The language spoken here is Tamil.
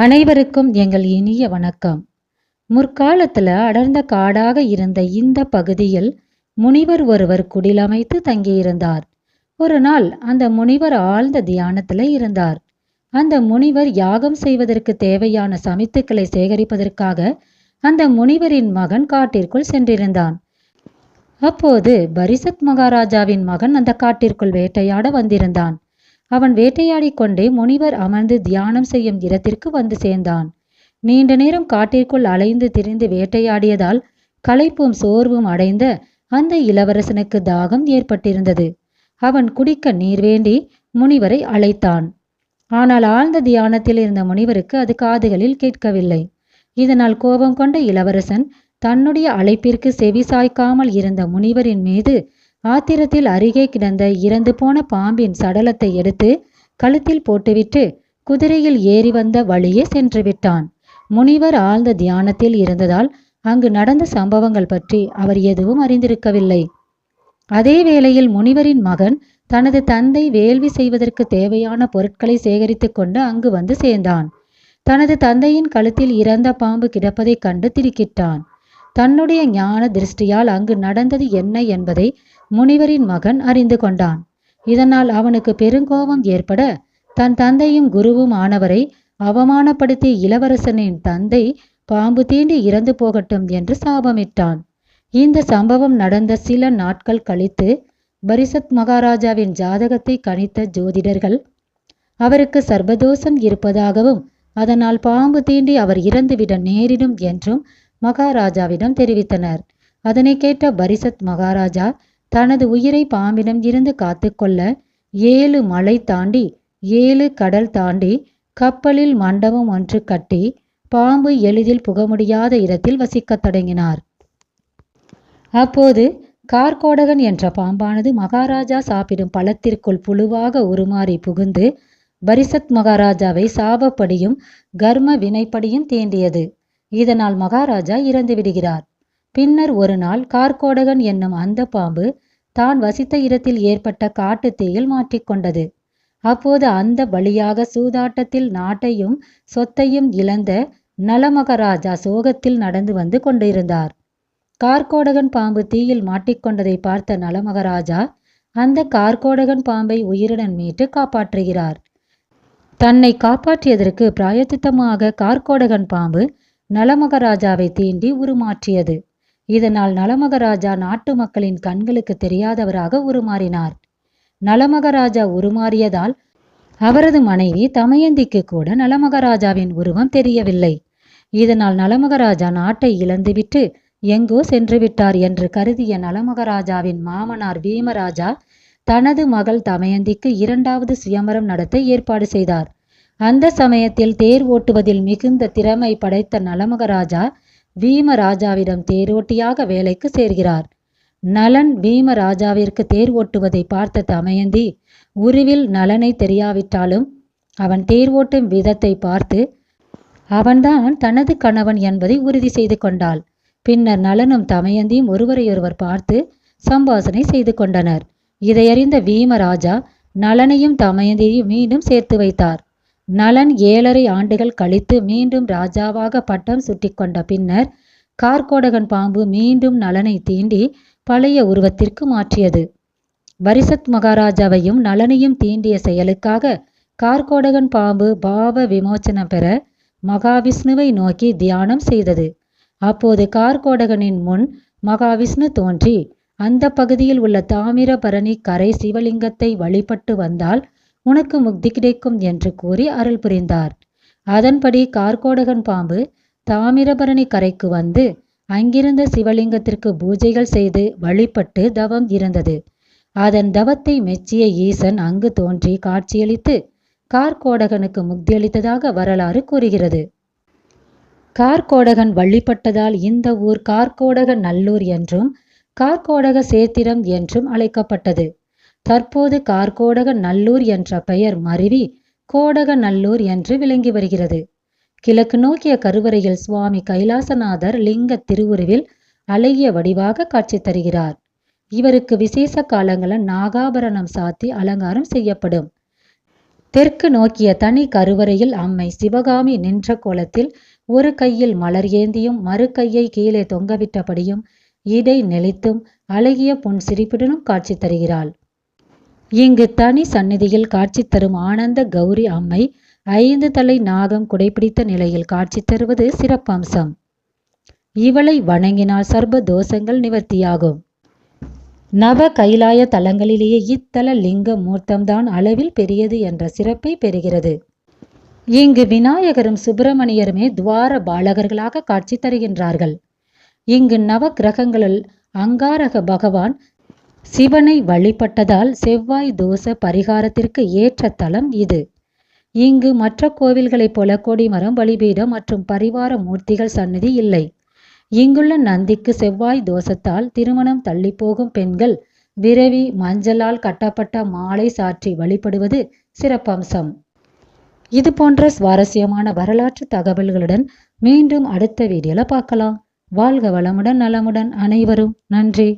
அனைவருக்கும் எங்கள் இனிய வணக்கம். முற்காலத்துல அடர்ந்த காடாக இருந்த இந்த பகுதியில் முனிவர் ஒருவர் குடிலமைத்து தங்கியிருந்தார். ஒரு நாள் அந்த முனிவர் ஆழ்ந்த தியானத்துல இருந்தார். அந்த முனிவர் யாகம் செய்வதற்கு தேவையான சமித்துக்களை சேகரிப்பதற்காக அந்த முனிவரின் மகன் காட்டிற்குள் சென்றிருந்தான். அப்போது பரிசத் மகாராஜாவின் மகன் அந்த காட்டிற்குள் வேட்டையாட வந்திருந்தான். அவன் வேட்டையாடிக் கொண்டே முனிவர் அமர்ந்து தியானம் செய்யும் இடத்திற்கு வந்து சேர்ந்தான். நீண்ட நேரம் காட்டிற்குள் அலைந்து திரிந்து வேட்டையாடியதால் களைப்பும் சோர்வும் அடைந்த அந்த இளவரசனுக்கு தாகம் ஏற்பட்டிருந்தது. அவன் குடிக்க நீர் வேண்டி முனிவரை அழைத்தான். ஆனால் ஆழ்ந்த தியானத்தில் இருந்த முனிவருக்கு அது காதுகளில் கேட்கவில்லை. இதனால் கோபம் கொண்ட இளவரசன் தன்னுடைய அழைப்பிற்கு செவி சாய்க்காமல் இருந்த முனிவரின் மீது ஆத்திரத்தில் அருகே கிடந்த இறந்து போன பாம்பின் சடலத்தை எடுத்து கழுத்தில் போட்டுவிட்டு குதிரையில் ஏறி வந்த வழியே சென்று விட்டான். முனிவர் ஆழ்ந்த தியானத்தில் இருந்ததால் அங்கு நடந்த சம்பவங்கள் பற்றி அவர் எதுவும் அறிந்திருக்கவில்லை. அதே வேளையில் முனிவரின் மகன் தனது தந்தை வேள்வி செய்வதற்கு தேவையான பொருட்களை சேகரித்து கொண்டு அங்கு வந்து சேர்ந்தான். தனது தந்தையின் கழுத்தில் இறந்த பாம்பு கிடப்பதைக் கண்டு திடுக்கிட்டான். தன்னுடைய ஞான திருஷ்டியால் அங்கு நடந்தது என்ன என்பதை முனிவரின் மகன் அறிந்து கொண்டான். இதனால் அவனுக்கு பெருங்கோபம் ஏற்பட தன் தந்தையும் குருவும் ஆனவரை அவமானப்படுத்திய இளவரசனின் தந்தை பாம்பு தீண்டி இறந்து போகட்டும் என்று சாபமிட்டான். இந்த சம்பவம் நடந்த சில நாட்கள் கழித்து பரிசத் மகாராஜாவின் ஜாதகத்தை கணித்த ஜோதிடர்கள் அவருக்கு சர்வதோஷம் இருப்பதாகவும் அதனால் பாம்பு தீண்டி அவர் இறந்துவிட நேரிடும் என்றும் மகாராஜாவிடம் தெரிவித்தனர். அதனை கேட்ட பரிசத் மகாராஜா தனது உயிரை பாம்பிடம் இருந்து காத்துக்கொள்ள ஏழு மலை தாண்டி ஏழு கடல் தாண்டி கப்பலில் மண்டபம் ஒன்று கட்டி பாம்பு எளிதில் புக முடியாத இடத்தில் வசிக்கத் தொடங்கினார். அப்போது கார்கோடகன் என்ற பாம்பானது மகாராஜா சாப்பிடும் பழத்திற்குள் புழுவாக உருமாறி புகுந்து பரிசத் மகாராஜாவை சாபப்படியும் கர்ம வினைப்படியும் தீண்டியது. இதனால் மகாராஜா இறந்து விடுகிறார். பின்னர் ஒரு நாள் கார்கோடகன் என்னும் அந்த பாம்பு தான் வசித்த இடத்தில் ஏற்பட்ட காட்டு தீயில் மாட்டிக்கொண்டது அப்போது அந்த வழியாக சூதாட்டத்தில் நாட்டையும் சொத்தையும் இழந்த நலமகராஜா சோகத்தில் நடந்து வந்து கொண்டிருந்தார். கார்கோடகன் பாம்பு தீயில் மாட்டிக்கொண்டதை பார்த்த நலமகராஜா அந்த கார்கோடகன் பாம்பை உயிருடன் மீட்டு காப்பாற்றுகிறார். தன்னை காப்பாற்றியதற்கு பிராயத்தித்தமாக கார்கோடகன் பாம்பு நலமகராஜாவை தீண்டி உருமாற்றியது. இதனால் நலமகராஜா நாட்டு மக்களின் கண்களுக்கு தெரியாதவராக உருமாறினார். நலமகராஜா உருமாறியதால் அவரது மனைவி தமயந்திக்கு கூட நலமகராஜாவின் உருவம் தெரியவில்லை. இதனால் நலமகராஜா நாட்டை இழந்துவிட்டு எங்கோ சென்று விட்டார் என்று கருதிய நலமகராஜாவின் மாமனார் பீமராஜா தனது மகள் தமயந்திக்கு இரண்டாவது சுயமரம் நடத்த ஏற்பாடு செய்தார். அந்த சமயத்தில் தேர் ஓட்டுவதில் மிகுந்த திறமை படைத்த நலமகராஜா பீமராஜாவிடம் தேரோட்டியாக வேலைக்கு சேர்கிறார். நலன் பீமராஜாவிற்கு தேர் ஓட்டுவதை பார்த்த தமயந்தி உருவில் நலனை தெரியாவிட்டாலும் அவன் தேர் ஓட்டும் விதத்தை பார்த்து அவன்தான் தனது கணவன் என்பதை உறுதி செய்து கொண்டாள். பின்னர் நலனும் தமயந்தியும் ஒருவரையொருவர் பார்த்து சம்பாசனை செய்து கொண்டனர். இதையறிந்த பீமராஜா நலனையும் தமயந்தியையும் மீண்டும் சேர்த்து வைத்தார். நலன் ஏழரை ஆண்டுகள் கழித்து மீண்டும் ராஜாவாக பட்டம் சுட்டி கொண்ட பின்னர் கார்கோடகன் பாம்பு மீண்டும் நலனை தீண்டி பழைய உருவத்திற்கு மாற்றியது. வரிசத் மகாராஜாவையும் நலனையும் தீண்டிய செயலுக்காக கார்கோடகன் பாம்பு பாவ விமோச்சனம் பெற மகாவிஷ்ணுவை நோக்கி தியானம் செய்தது. அப்போது கார்கோடகனின் முன் மகாவிஷ்ணு தோன்றி அந்த பகுதியில் உள்ள தாமிரபரணி கரை சிவலிங்கத்தை வழிபட்டு வந்தால் உனக்கு முக்தி கிடைக்கும் என்று கூறி அருள் புரிந்தார். அதன்படி கார்கோடகன் பாம்பு தாமிரபரணி கரைக்கு வந்து அங்கிருந்த சிவலிங்கத்திற்கு பூஜைகள் செய்து வழிபட்டு தவம் இருந்தது. அதன் தவத்தை மெச்சிய ஈசன் அங்கு தோன்றி காட்சியளித்து கார்கோடகனுக்கு முக்தியளித்ததாக வரலாறு கூறுகிறது. கார்கோடகன் வழிபட்டதால் இந்த ஊர் கார்கோடக நல்லூர் என்றும் கார்கோடக சேத்திரம் என்றும் அழைக்கப்பட்டது. தற்போது கார்கோடக நல்லூர் என்ற பெயர் மருவி கோடக நல்லூர் என்று விளங்கி வருகிறது. கிழக்கு நோக்கிய கருவறையில் சுவாமி கைலாசநாதர் லிங்க திருவுருவில் அழகிய வடிவாக காட்சி தருகிறார். இவருக்கு விசேஷ காலங்களில் நாகாபரணம் சாத்தி அலங்காரம் செய்யப்படும். தெற்கு நோக்கிய தனி கருவறையில் அம்மை சிவகாமி நின்ற கோலத்தில் ஒரு கையில் மலர் ஏந்தியும் மறு கையை கீழே தொங்கவிட்டபடியும் இடை நெளித்தும் அழகிய புன் சிரிப்புடனும் காட்சி தருகிறாள். இங்கு தனி சந்நிதியில் காட்சி தரும் ஆனந்த கௌரி அம்மை ஐந்து தலை நாகம் குடைபிடித்த நிலையில் காட்சி தருவது சிறப்பம்சம். இவளை வணங்கினால் சர்வ தோஷங்கள் நிவர்த்தியாகும். நவ கைலாய தலங்களிலேயே இத்தல லிங்க மூர்த்தம்தான் அளவில் பெரியது என்ற சிறப்பை பெறுகிறது. இங்கு விநாயகரும் சுப்பிரமணியருமே துவார பாலகர்களாக காட்சி தருகின்றார்கள். இங்கு நவ கிரகங்களில் அங்காரக பகவான் சிவனை வழிபட்டதால் செவ்வாய் தோஷ பரிகாரத்திற்கு ஏற்ற தலம் இது. இங்கு மற்ற கோவில்களைப் போல கொடிமரம் பலிபீடம் மற்றும் பரிவார மூர்த்திகள் சன்னதி இல்லை. இங்குள்ள நந்திக்கு செவ்வாய் தோஷத்தால் திருமணம் தள்ளி போகும் பெண்கள் விரவி மஞ்சளால் கட்டப்பட்ட மாலை சாற்றி வழிபடுவது சிறப்பம்சம். இது போன்ற சுவாரஸ்யமான வரலாற்று தகவல்களுடன் மீண்டும் அடுத்த வீடியோல பார்க்கலாம். வாழ்க வளமுடன் நலமுடன் அனைவரும். நன்றி.